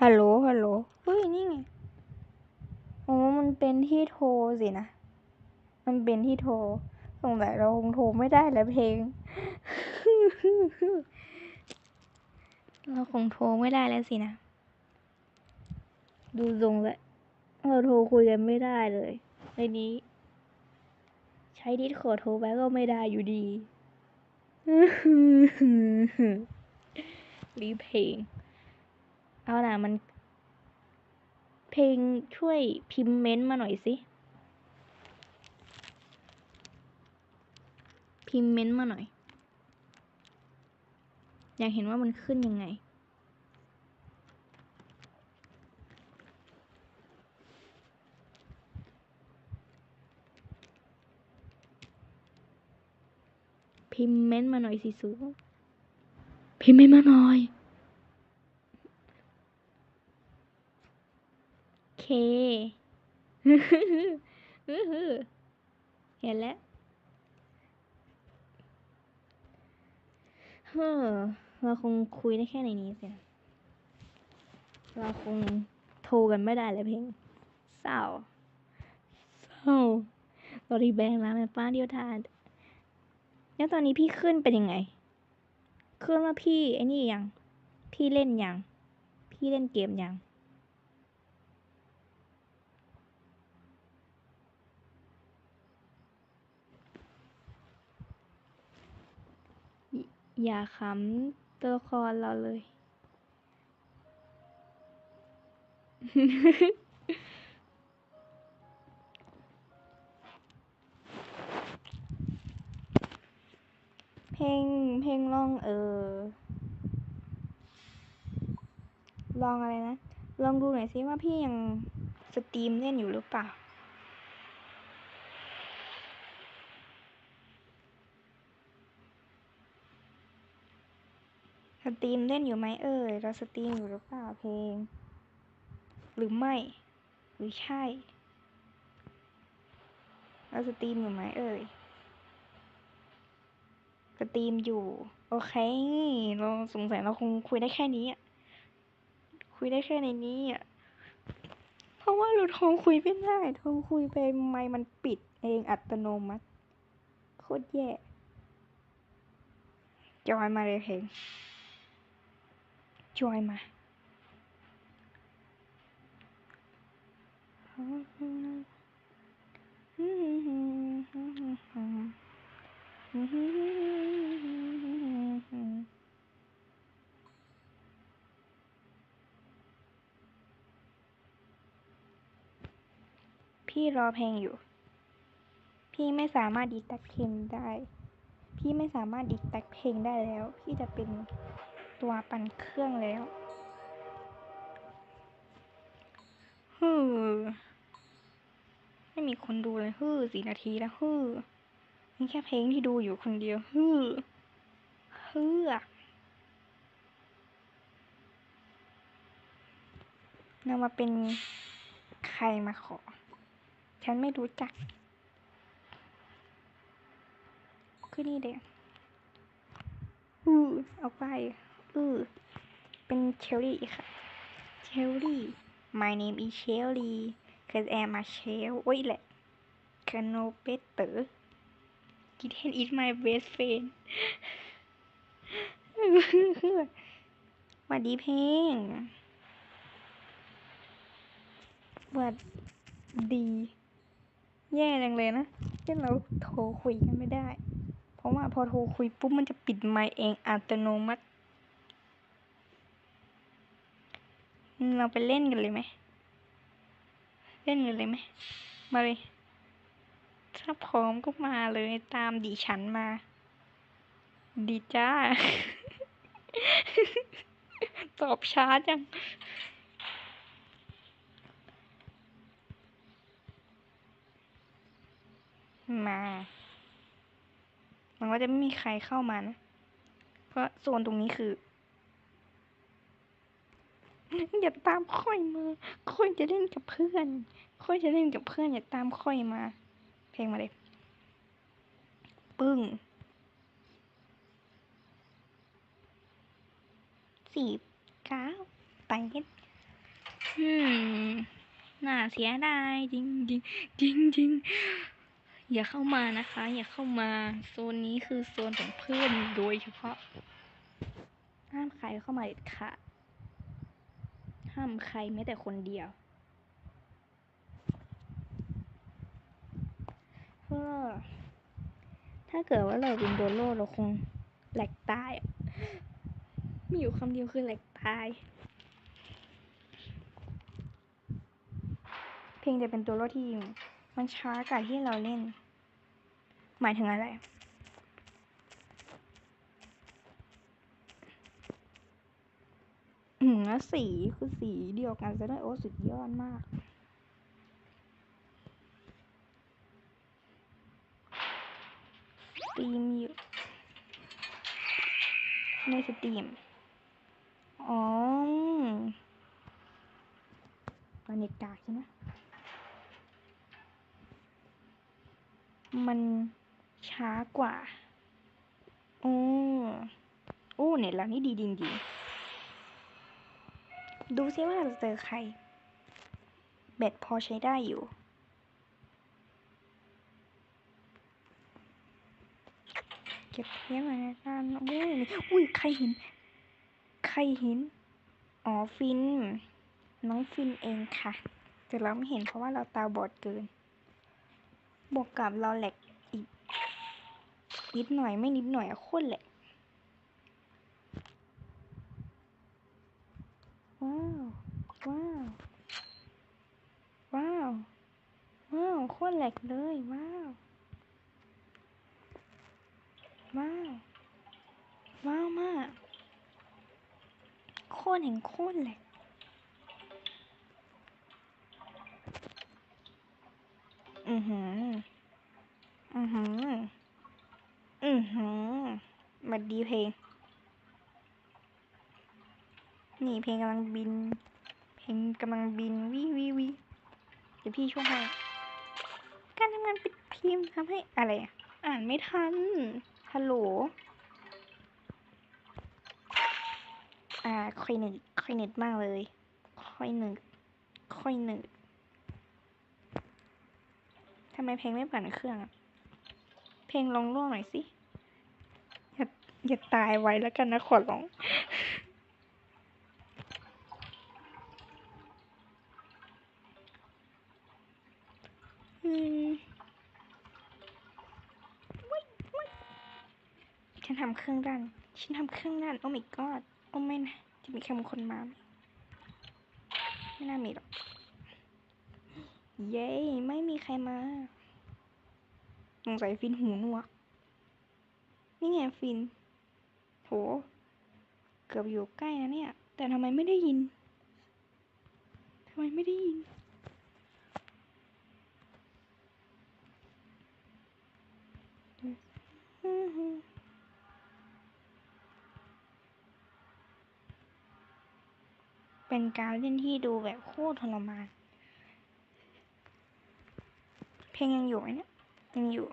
ฮัลโหล ฮัลโหลเฮ้ย นี่ไงอ๋อมันเป็นที่โทรสินะ มันเป็นที่โทร สงสัยเราคงโทรไม่ได้แล้วเพลง เราคงโทรไม่ได้แล้วสินะ ดูทรงแล้วเราโทรคุยกันไม่ได้เลยในนี้ ใช้ดิสคอร์ดโทรไปก็ไม่ได้อยู่ดีรีเพลง เอาล่ะมัน เพลงช่วยพิมพ์เม้นต์มาหน่อยสิ พิมพ์เม้นต์มาหน่อย อยากเห็นว่ามันขึ้นยังไง พิมพ์เม้นต์มาหน่อยสิสูพิมพ์เม้นต์มาหน่อย เคเห็นแล้วเฮ้อเราคงคุยได้แค่ในนี้สิเราคงโทรกันไม่ได้เลยเพลงเศร้าเศร้าตอนรีแบงร้าแม่ป้าเดียวทานแล้วตอนนี้พี่ขึ้นเป็นยังไง ขึ้นว่าพี่ไอ้นี่ยัง พี่เล่นยัง พี่เล่นเกมยัง อย่าขำตัวละครเราเลย เพลง เพลงลองเออลองอะไรนะ ลองดูหน่อยสิว่าพี่ยังสตรีมเล่นอยู่หรือเปล่า สตรีมเล่นอยู่ไหมเอ่ยเราสตรีมอยู่หรือเปล่าเพลง หรือไม่ หรือใช่ เราสตรีมอยู่ไหมเอ่ยสตรีมอยู่ โอเค เราสงสัยเราคงคุยได้แค่นี้อะคุยได้แค่ในนี้อะเพราะว่าเราโทรคุยไม่ได้โทรคุยไปไม่มันปิดเองอัตโนมัติ โคตรแย่จอยมาเลยเพลง จอยมาพี่รอเพลงอยู่ พี่ไม่สามารถดีแท็กเพลงได้ พี่ไม่สามารถดีแท็กเพลงได้แล้ว พี่จะเป็น ตัวปั่นเครื่องแล้วฮือไม่มีคนดูเลยฮือสี่นาทีแล้วฮือมีแค่เพลงที่ดูอยู่คนเดียวฮือฮือเรามาเป็นใครมาขอ ฉันไม่รู้จักคือนี่เด็กอือเอาไปือเป็นเชลลี่ค่ะ เชลลี่ my name is Shelly cause I'm a shell โอ้ยแหละ can no better kitten is my best friend หวัดดีเพลงหวัดดี แย่จังเลยนะที่เราโทรคุยกันไม่ได้ เพราะว่าพอโทรคุยปุ๊บมันจะปิดไมค์เองอัตโนมัติ เราไปเล่นกันเลยไหม เล่นกันเลยไหม มาเลย ถ้าพร้อมก็มาเลยตามดิฉันมา ดีจ้า ตอบช้าจังมา มันก็จะไม่มีใครเข้ามานะ เพราะโซนตรงนี้คือ อย่าตามค่อยมาค่อยจะเล่นกับเพื่อน ค่อยจะเล่นกับเพื่อนอย่าตามค่อยมา เพลงมาเลยปึ้งสี่เก้าไปอืมน่าเสียดายจริงจริงจริงจริงอย่าเข้ามานะคะ อย่าเข้ามา โซนนี้คือโซนของเพื่อนโดยเฉพาะห้ามใครเข้ามาเด็ดขาด ห้ามใครแม้แต่คนเดียวเพื่อถ้าเกิดว่าเราเป็นโดโลเราคงแหลกตายอะมีอยู่คำเดียวคือแหลกตาย เพียงแต่เป็นตัวโลที่มันช้ากว่าที่เราเล่น หมายถึงอะไร อืมแล้วสีคือสีเดียวกันซะด้วยโอ้สุดยอดมากสตีมอยู่ในสตรีม อ๋อตอนเน็ตกากใช่ไหมมันช้ากว่า โอ้โอ้เน็ตเรานี่ดีจริงๆ ดูซิว่าเราจะเจอใครแบตพอใช้ได้อยู่ เก็บเทปมาในด้านโอ้ยอุ้ย ใครเห็น ใครเห็น อ๋อ ฟิน น้องฟินเองค่ะ แต่เราไม่เห็นเพราะว่าเราตาบอดเกิน บวกกับเราแหลกอีก นิดหน่อยไม่นิดหน่อยอะโคตรแหลก ว้าว ว้าว ว้าว ว้าว โคตรแหลกเลย ว้าว ว้าว ว้าวมาก โคตรแห่งโคตรแหลกอือหือ อือหือ อือหือบัดดีเพลง นี่เพลงกำลังบิน เพลงกำลังบินวิวิวิเดี๋ยวพี่ช่วยให้การทำงานปิดพิมพ์ทำให้อะไรอ่านไม่ทันฮัลโหลอ่าค่อยหนึ่งค่อยเน็ตมากเลยค่อยหนึ่งค่อยหนึ่งทำไมเพลงไม่ปั่นเครื่องอะเพลงลองร่วงหน่อยสิอย่าอย่าตายไว้แล้วกันนะขอร้อง อืมอุ๊ยอุ๊ยฉันทำเค รื่องด้านฉันทำเครื่องด้านโอ้ my god โอ้ไม่นะ จะมีใครบางคนมาไมไม่น่ามีหรอก เย้ ไม่มีใครมา สงสัยฟินหูหนวก นี่ไงฟิน โห เกือบอยู่ใกล้นะเนี่ย แต่ทำไมไม่ได้ยิน ทำไมไม่ได้ยิน เป็นการเล่นที่ดูแบบโคตรทรมาน เพลงยังอยู่ไหมเนี่ยยังอยู่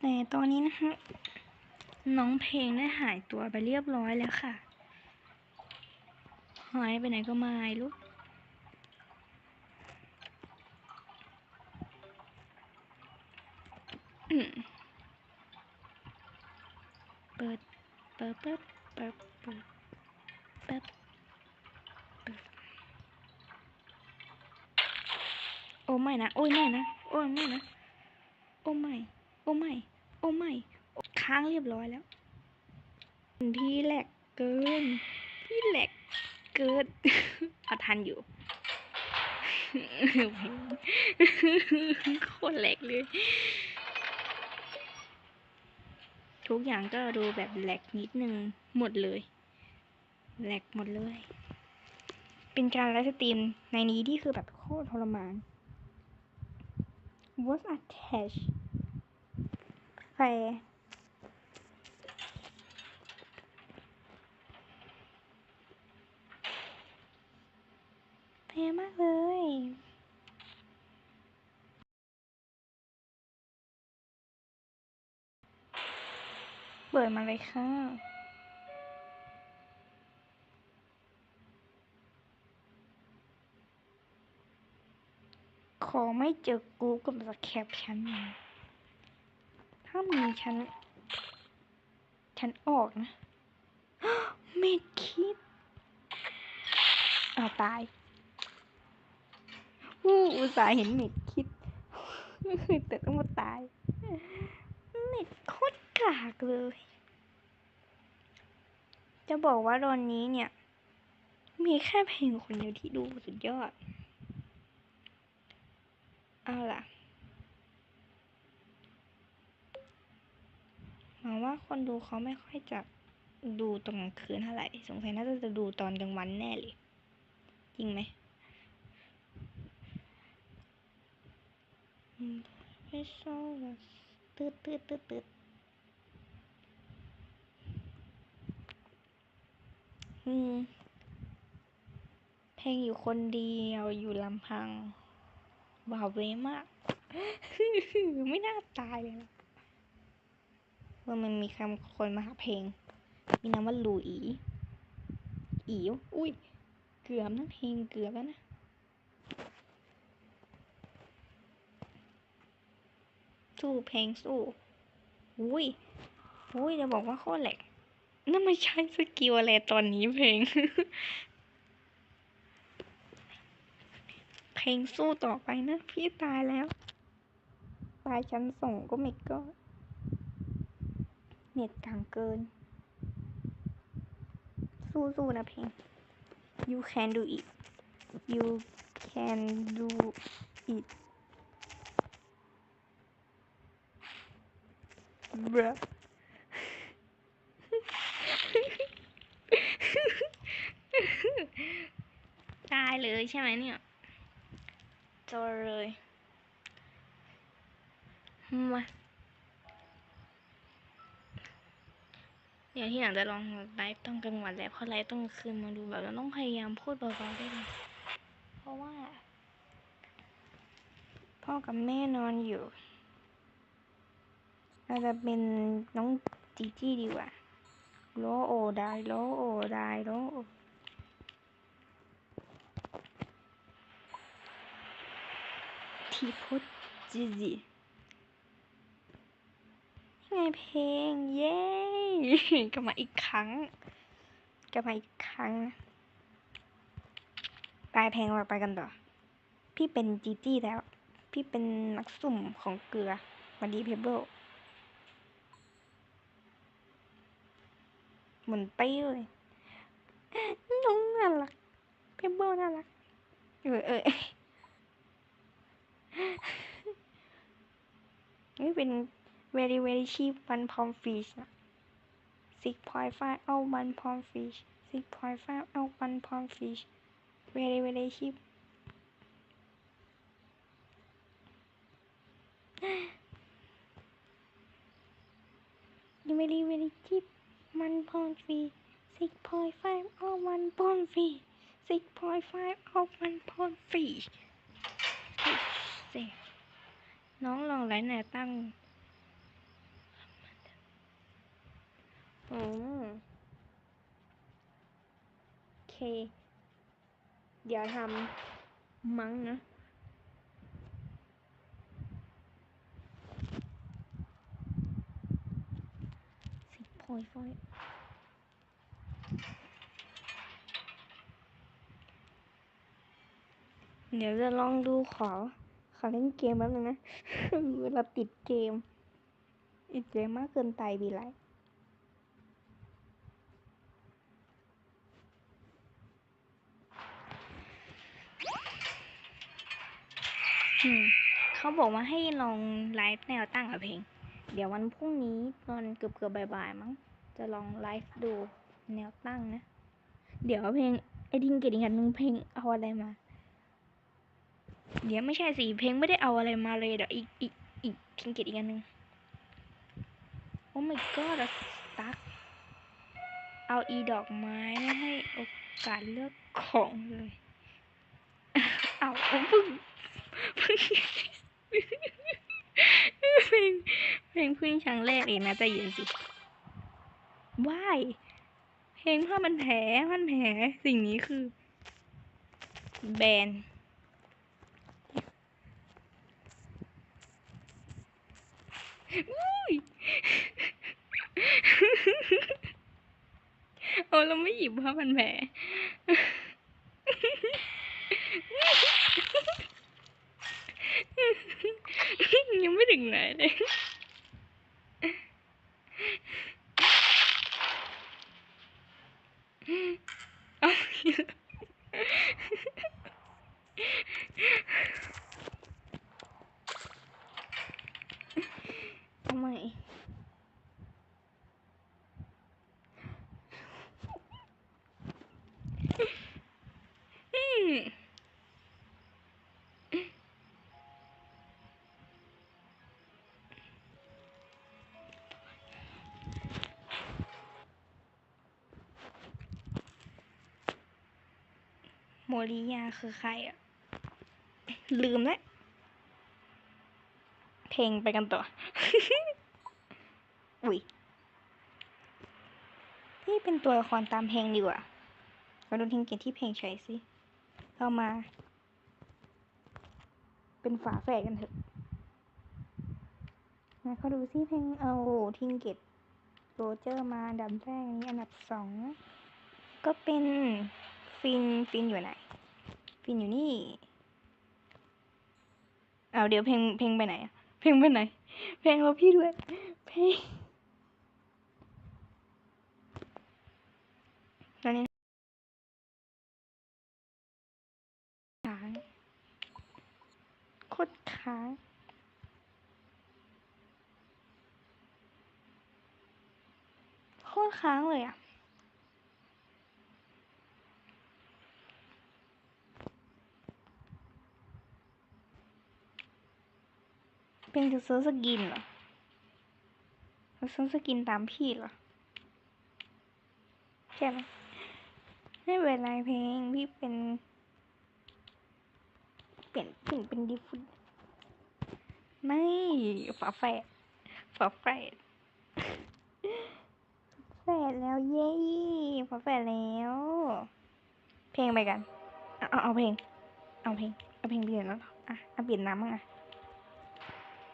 แต่ตอนนี้นะคะน้องเพลงได้หายตัวไปเรียบร้อยแล้วค่ะ หายไปไหนก็ไม่รู้เปิดเปิดเปิดเปิด เปิด เปิด เปิด โอ้ไม่นะ โอ้ยไม่นะ โอ้ยไม่นะ โอ้ไม่ โอ้ไม่ โอ้ไม่ ค้างเรียบร้อยแล้ว พี่แหลกเกิน พี่แหลกเกินเอาทันอยู่โคตรแหลกเลย ทุกอย่างก็ดูแบบแหลกนิดนึงหมดเลย แหลกหมดเลย เป็นการไลฟ์สตรีมในนี้ที่คือแบบโคตรทรมาน was attached แฟร์แฟร์มากเลยเปิดมาเลยค่ะ ขอไม่เจอกูกับสแคปฉันนะถ้ามีฉัน ฉันออกนะเมดคิดเอาตายอู้อุตส่าห์เห็นเม็ดคิด แต่ต้องมาตาย เม็ดโคตรกากเลย จะบอกว่าตอนนี้เนี่ย มีแค่เพลงคนเดียวที่ดูสุดยอด เอาล่ะหวังว่าคนดูเขาไม่ค่อยจะดูตอนกลางคืนเท่าไหร่ สงสัยน่าจะดูตอนกลางวันแน่เลย จริงไหม ไม่ชอบแบบตืดตืดตืดตืดอืม เพลงอยู่คนเดียวอยู่ลำพัง ว้าเวมาก ไม่น่าตายเลยนะว่ามันมีคำคนมาหาเพลง มีนามว่าลูอีอีวอุ้ย เกือบนะเพลงเกือบแล้วนะสู้เพลงสู้อุ้ยอุ้ยจะบอกว่าโคตรแหลกนั่นไม่ใช่สกิลอะไรตอนนี้เพลง เพ ลงสู้ต่อไปนะ พี่ตายแล้ว ตายชั้นส่งก็ไม่ก็เน็ตกลางเกิน สู้ๆนะเพลง you can do it you can do it bruh ตายเลยใช่ไหมเนี่ย จอเลยมาเดี๋ยวที่หลังจะลองไลฟ์ตอนกลางวันแล้วเพราะไลฟ์ตอนกลางคืนมาดูแบบเราต้องพยายามพูดเบาๆได้เลยเพราะว่า พ่อกับแม่นอนอยู่ เราจะเป็นน้องจีจี้ดีกว่าโลโอได้โลโอได้โลโอ ทีพุทจิจิยังไงเพลง เย้กลับมาอีกครั้งกลับมาอีกครั้งปลายเพลงเราไปกันต่อ พี่เป็นจีจี้แล้ว พี่เป็นนักสุ่มของเกลือวันดีเพเบิลหมุนเป้เลยน้องน่ารักเพเบิลน่ารัก เออเออ นี่เป็น very very cheap one pound fish นะ six point five เอา one pound fish six point five เอา one pound fish very very cheap very very cheap one pound fish six point five เอา one pound fish six point five เอา one pound fish เสียน้อ น้องลองไลน์ไหนตั้งอืมโอเค เดี๋ยวทำมั้งนะสิบพอยฟอยเดี๋ยวจะลองดูขอ อเล่นเกมแป๊บนึงนะเวลาติดเกมติดเกมมากเกินไปบีไรเขาบอกว่าให้ลองไลฟ์แนวตั้งกับเพลง เดี๋ยววันพรุ่งนี้ตอนเกือบเกือบบ่ายๆมั้ง จะลองไลฟ์ดูแนวตั้งนะ เดี๋ยวเพลงไอ้ดิงเกตอีกอันนึงเพลงเอาอะไรมา เดี๋ยวไม่ใช่สิเพลงไม่ได้เอาอะไรมาเลยเดี๋ยวอีกอีกอีกทิงเกตอีกอันหนึ่งโอ้ my god อะตักเอาอีดอกไม้ให้โอกาสเลือกของเลย เอาเอาพึ่งเพึ่งเพลงเพลงพึ่งครั้งแรกเองนะใจเย็นสิว้ายเพลงผ้ามันแผลมันแผลสิ่งนี้คือ แบน อุ้ยโอ้เราไม่หยิบผ้าพันแผลยังไม่ถึงไหนเลย เอาทำไมอืม โมริยาคือใครอะ ลืมแล้วเพลงไปกันต่อ อุ๊ยนี่เป็นตัวละครตามเพลงดีกว่าเราดูทิงเกตที่เพลงใช้สิ เรามา เป็นฝาแฝดกันเถอะมาเขาดูซิเพลงเอาทิงเกตโรเจอร์มาดับแรกอันนี้อันดับสองก็เป็น ฟิน ฟินอยู่ไหน ฟินอยู่นี่ เอาวเดี๋ยวเพลง เพลงไปไหนอะเพลงไปไหน เพลงเราพี่ด้วย เพลงตอนนี้ค้างโคตรค้างโคตรค้างเลยอะ พลงจะซื้อสกินเหรอจะซื้อสกินตามพี่เหรอใช่ไหมไม่เป็นไรเพลงพี่เป็น เปลี่ยนเปลี่ยนเป็นดิฟุตไม่ฝาแฝดฝาแฝดแฝดแล้วเย้ฝาแฝดแล้ว เพลงไปกัน เอาเอาเพลง เอาเพลง เอาเพลงเปลี่ยนแล้วออะเอาเปลี่ยนน้ำมั้งอะ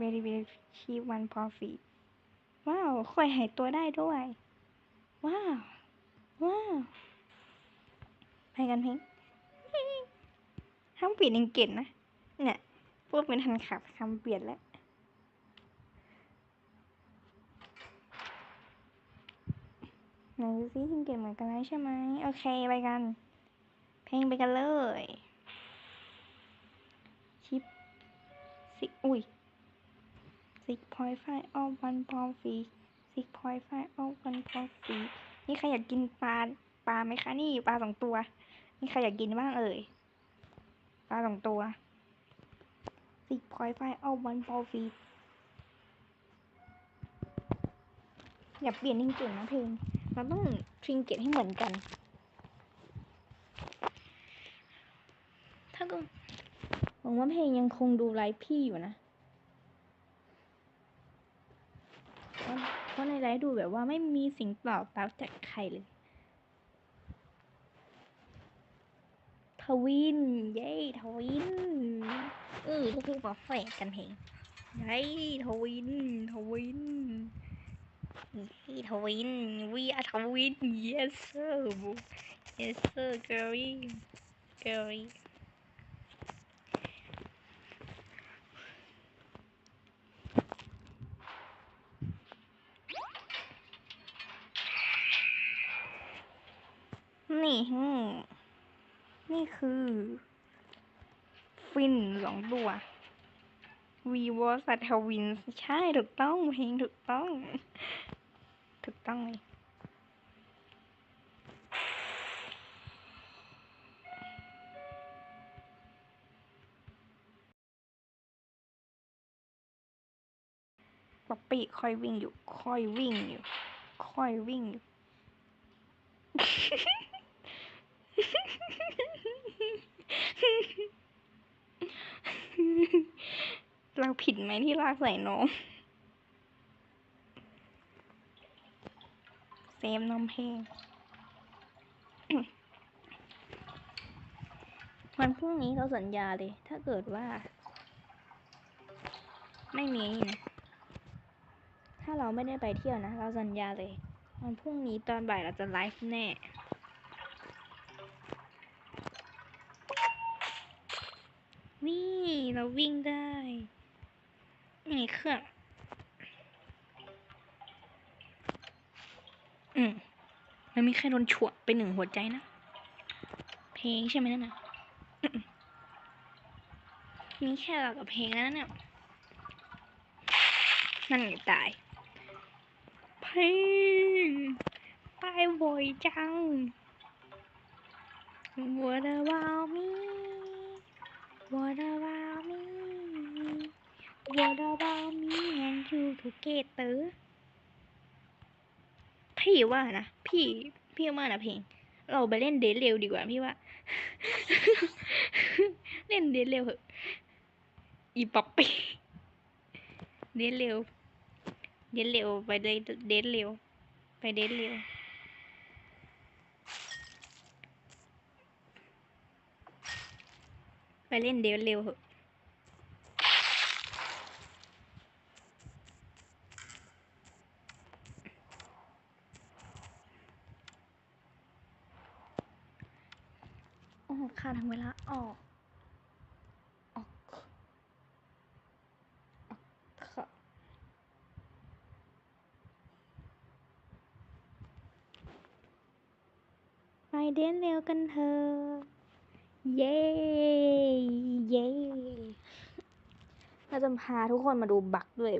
very very cheap one profit ว้าวค่อยหายตัวได้ด้วย ว้าว ว้าวไปกันเพลงห้ามเปลี่ยนยังเก่งนะ เนี่ยพวกเป็นทันขับคำเปลี่ยนแล้วไหนดูซิทิงเก่งเหมือนกันแล้วใช่ไหมโอเคไปกัน เพลงไปกันเลย ชิปสิอุ้ย six point five of one profit six point five of one profit นี่ใครอยากกินปลาปลาไหมคะนี่ปลาสองตัว นี่ใครอยากกินบ้างเอ่ย ปลาสองตัว six point five of one profit อย่าเปลี่ยนทิงเก่งนะเพลง เราต้องทิงเก่งให้เหมือนกัน ถ้าก็หวังว่าเพลงยังคงดูไลฟ์พี่อยู่นะ เพ ราะเพราะในไลฟ์ดูแบบว่าไม่มีสิ่งตอบรับจากใครเลยทวิน เย้ทวินเออพวกพี่มาแฝดกันเพงเย้ทวินทวินเย้ทวิน we are ทวิน yes sir yes sir girly girly นี่ฮนี่คือ ฟินสองตัววีวอสัตทวินใช่ถูกต้องเพลงถูกต้อง ถูกต้องเลยป๊อปปี้ค่อยวิ่งอยู่ ค่อยวิ่งอยู่ ค่อยวิ่งอยู่ เราผิดไหมที่ลากใส่น้องเซฟน้องเพลงวันพรุ่งนี้เราสัญญาเลย ถ้าเกิดว่า ไม่มีนะถ้าเราไม่ได้ไปเที่ยวนะ เราสัญญาเลย วันพรุ่งนี้ตอนบ่ายเราจะไลฟ์แน่ นี่ เราวิ่งได้มีเครื่อง อืมมันมีแค่โดนฉวดไปหนึ่งหัวใจนะ เพลงใช่ไหมนั่นน่ะมีแค่เรากับเพลงแล้วเนี่ย นั่นไงตาย เพลงตายบ่อยจัง What about me What about me What about me and you together พี่ว่านะ พี่ พี่ว่านะเพลง เราไปเล่นเดทเร็วดีกว่าพี่ว่า เล่นเดทเร็วเหอะอีป๊อปปี้เดทเร็ว เดทเร็ว ไปเดทเดทเร็ว ไปเดทเร็ว ไปเล่นเดทเร็วเหอะโอ้ค่าทำเวลาออกออกออกค่ะไปเดินเร็วกันเถอะ เย้ เย้ เราจะพาทุกคนมาดูบักด้วย